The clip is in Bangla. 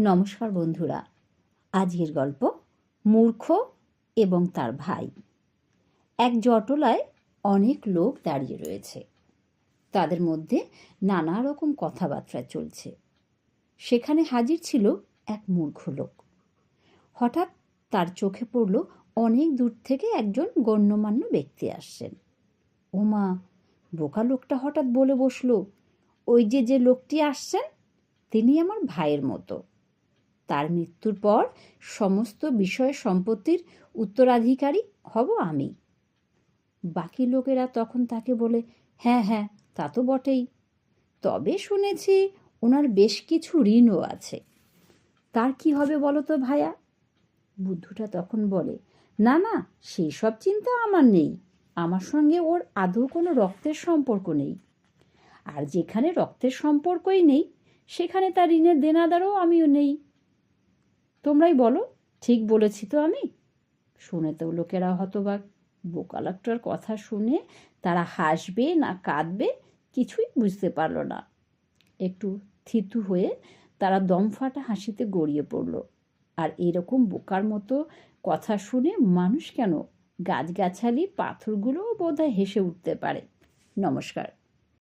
নমস্কার বন্ধুরা। আজকের গল্প মূর্খ এবং তার ভাই। এক জটলায় অনেক লোক দাঁড়িয়ে রয়েছে। তাদের মধ্যে নানা রকম কথাবার্তা চলছে। সেখানে হাজির ছিল এক মূর্খ লোক। হঠাৎ তার চোখে পড়ল অনেক দূর থেকে একজন গণ্যমান্য ব্যক্তি আসছেন। ওমা, বোকা লোকটা হঠাৎ বলে বসল। ওই যে যে লোকটি আসছেন, তিনি আমার ভাইয়ের মতো। তার মৃত্যুর পর সমস্ত বিষয় সম্পত্তির উত্তরাধিকারী হব আমি। বাকি লোকেরা তখন তাকে বলে হ্যাঁ হ্যাঁ তা তো বটেই। তবে শুনেছি ওনার বেশ কিছু ঋণও আছে। তার কি হবে বলো তো ভায়া? বুদ্ধুটা তখন বলে, না না সেই সব চিন্তা আমার নেই। আমার সঙ্গে ওর আদৌ কোনো রক্তের সম্পর্ক নেই। আর যেখানে রক্তের সম্পর্কই নেই, সেখানে তার ঋণের দেনাদারও আমিও নেই। তোমরাই বলো, ঠিক বলেছি তো আমি? শুনে তো লোকেরা হতবাক। বোকা লোকটার কথা শুনে তারা হাসবে না কাঁদবে, কিছুই বুঝতে পারল না। একটু থিতু হয়ে তারা দমফাটা হাসিতে গড়িয়ে পড়ল। আর এরকম বোকার মতো কথা শুনে মানুষ কেন? গাছগাছালি, পাথরগুলোও বোধহয় হেসে উঠতে পারে। নমস্কার।